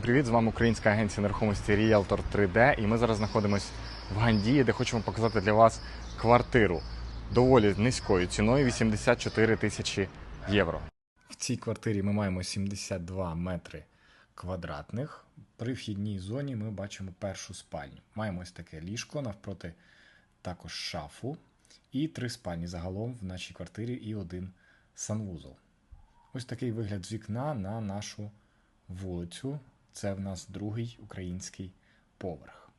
Привіт, з вами українська агенція нерухомості Realtor 3D. І ми зараз знаходимося в Гандії, де хочемо показати для вас квартиру доволі низькою ціною 84 тисячі євро. В цій квартирі ми маємо 72 метри квадратних. При вхідній зоні ми бачимо першу спальню. Маємо ось таке ліжко, навпроти також шафу і три спальні загалом в нашій квартирі і один санвузол. Ось такий вигляд з вікна на нашу вулицю. Це в нас другий український поверх.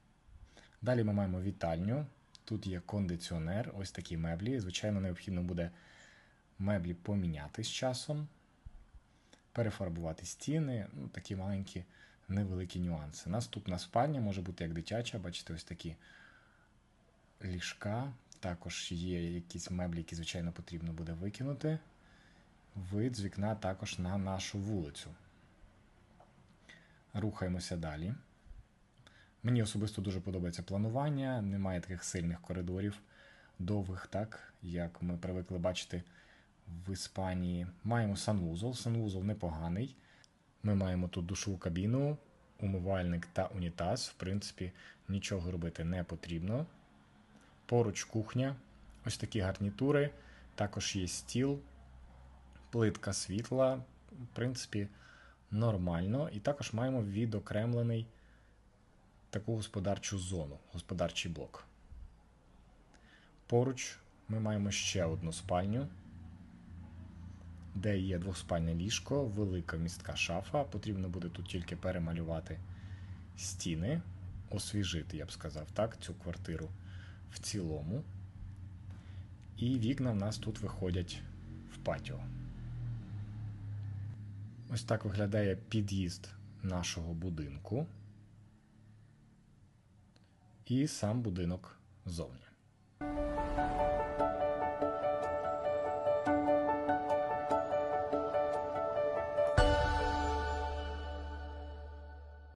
Далі ми маємо вітальню. Тут є кондиціонер, ось такі меблі. Звичайно, необхідно буде меблі поміняти з часом, перефарбувати стіни, ну, такі маленькі невеликі нюанси. Наступна спальня може бути як дитяча, бачите, ось такі ліжка. Також є якісь меблі, які, звичайно, потрібно буде викинути. Вид з вікна також на нашу вулицю. Рухаємося далі. Мені особисто дуже подобається планування, немає таких сильних коридорів довгих, так, як ми привикли бачити в Іспанії. Маємо санвузол. Санвузол непоганий. Ми маємо тут душову кабіну, умивальник та унітаз. В принципі, нічого робити не потрібно. Поруч кухня, ось такі гарнітури. Також є стіл, плитка світла. В принципі, нормально. І також маємо відокремлений таку господарчу зону, господарчий блок. Поруч ми маємо ще одну спальню, де є двоспальне ліжко, велика містка шафа. Потрібно буде тут тільки перемалювати стіни, освіжити, я б сказав, так, цю квартиру в цілому. І вікна в нас тут виходять в патіо. Ось так виглядає під'їзд нашого будинку. І сам будинок зовні.